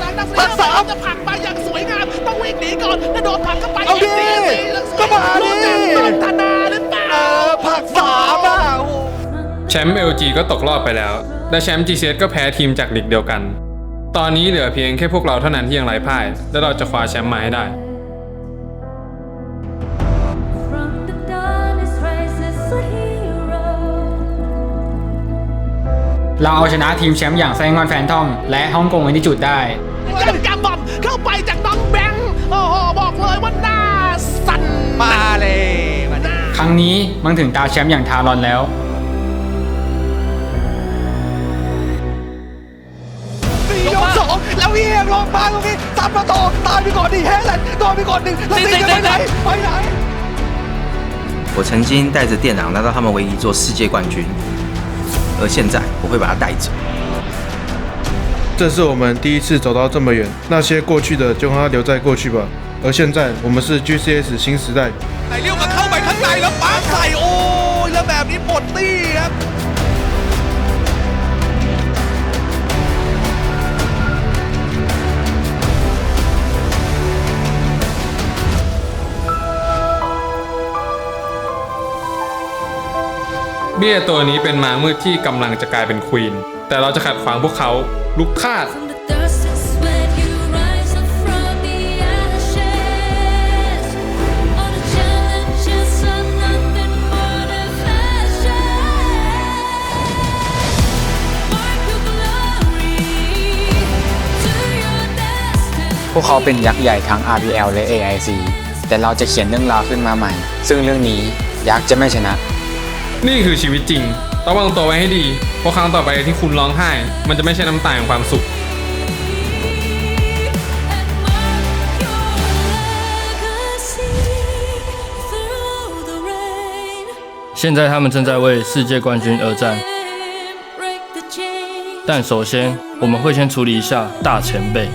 ของทางนักเตะสามจะผักไปอย่างสวยงามต้องวิ่งหนีก่อนแล้วโดนผักเข้าไปเอาดิก็มาดิต้นธนาหรือเปล่าผักสามอะแชมป์ LG ก็ตกรอบไปแล้ว และแชมป์ GCS ก็แพ้ทีมจากลีกเดียวกัน ตอนนี้เหลือเพียงแค่พวกเราเท่านั้นที่ยังไร้พ่าย และเราจะคว้าแชมป์มาให้ได้ เราเอาชนะทีมแชมป์อย่างไซงอนแฟนทอม และฮ่องกงไว้ที่จุดได้ กำกำบอมเข้าไปจากน้องแบงค์โอ้โหบอกเลยว่าหน้าสั่น มาเลยมาดิ ครั้งนี้มันถึงตาแชมป์อย่างทารอนแล้ว สี่ยกสองแล้วเอียงลงมาตรงนี้ซัดมาต่อตายไปก่อนดิเฮเลนโดนไปก่อนหนึ่งแล้วสี่จะไปไหนไปไหน 我曾经带着电脑拿到他们唯一座世界冠军， 而现在我会把它带走。这是我们第一次走到这么远，那些过去的就让它留在过去吧。而现在我们是 GCS 新时代， ไหนเลี้ยวกับเข้าไปข้างในแล้วปาใส่โอ้ยแล้วแบบนี้หมดตี้ครับ เบี้ยตัวนี้เป็นม้ามืดที่กำลังจะกลายเป็นควีน แต่เราจะขัดขวางพวกเขาลุกคาดพวกเขาเป็นยักษ์ใหญ่ทั้ง RBL และ AIC แต่เราจะเขียนเรื่องราวขึ้นมาใหม่ ซึ่งเรื่องนี้ยักษ์จะไม่ชนะ นี่คือชีวิตจริงระวังตัวไว้ให้ดี เพราะครั้งต่อไปที่คุณร้องไห้ มันจะไม่ใช่น้ำตาแห่งความสุข And mark your legacy through the rain. 现在他们正在为世界冠军而战， Break the chains. 但首先我们会先处理一下大前辈。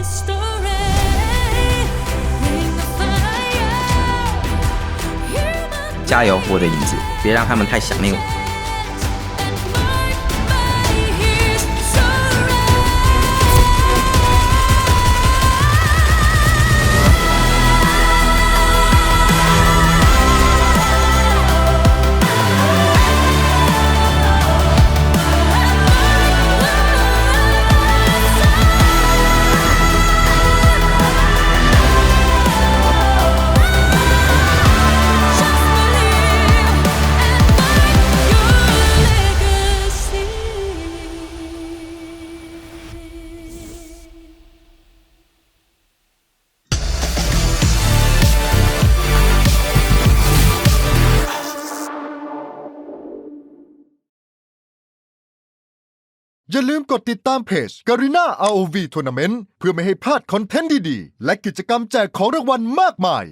加油，我的影子，别让他们太想念我。 อย่าลืมกดติดตามเพจ Garena ROV Tournament เพื่อไม่ให้พลาดคอนเทนต์ดีๆ และกิจกรรมแจกของรางวัลมากมาย